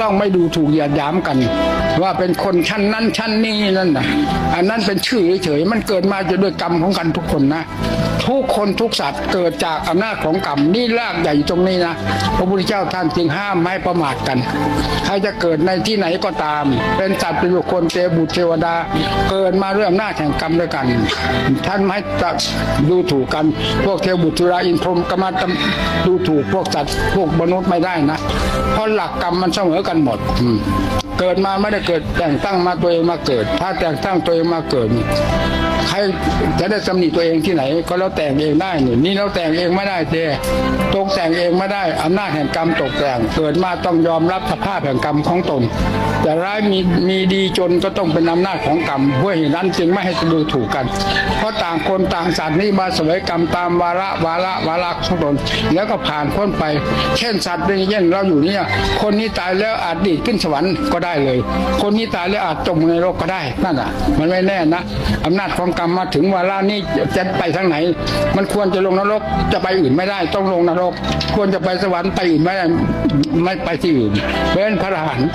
ต้องไม่ดูถูกเหยียดหยามกันว่าเป็นคนชั้นนั้นชั้นนี้นั่นนะอันนั้นเป็นชื่อเฉยๆมันเกิดมาจะด้วยกรรมของกันทุกคนนะ ทุกคนทุกสัตว์เกิดจากอำนาจของกรรมนี่รากใหญ่อยู่ตรงนี้นะพระพุทธเจ้าท่านจึงห้ามไม่ประมาทกันใครจะเกิดในที่ไหนก็ตาม เป็นสัตว์เป็นบุคคลเทบุตรเทวดา เกิดมาด้วยอำนาแห่งกรรมด้วยกัน ท่านไม่ให้ดูถูกกันพวกเทวบุตรราอินพรหมก็มาดูถูกพวกสัตว์พวกมนุษย์ไม่ได้นะเพราะหลักกรรมมันเสมอกันหมดเกิดมาไม่ได้เกิดแต่งตั้งมาตัวเองมาเกิด ถ้าแต่งตั้งตัวเองมาเกิด ใครจะได้ตำหนิตัวเองที่ไหน ก็เราแต่งเองได้นี่นี่เราแต่งเองไม่ได้เจตกแต่งเองไม่ได้อำนาจแห่งกรรมตกแต่งเกิดมาต้องยอมรับสภาพแห่งกรรมของตน แต่ร้ายมีมีดีจนก็ต้องเป็นอำนาจของกรรมเพื่อเหตุนั้นจึงไม่ให้ดูถูกกัน เพราะต่างคนต่างสัตว์นี่มาสวยกรรมตามวาระวาระวาระของตนแล้วก็ผ่านพ้นไป เช่นสัตว์เป็นเช่นเราอยู่เนี่ย คนนี้ตายแล้วอาจดีขึ้นสวรรค์ก็ได้เลย คนนี้ตายแล้วอาจจมในโลกก็ได้นั่นอะ มันไม่แน่นะอำนาจของกรรมมาถึงวาระนี้จะไปทางไหน มันควรจะลงนรกจะไปอื่นไม่ได้ ต้องลงนรก ควรจะไปสวรรค์ไปอื่นไม่ได้ไม่ไปที่อื่นเพราะฉะนั้นพระอรหันต์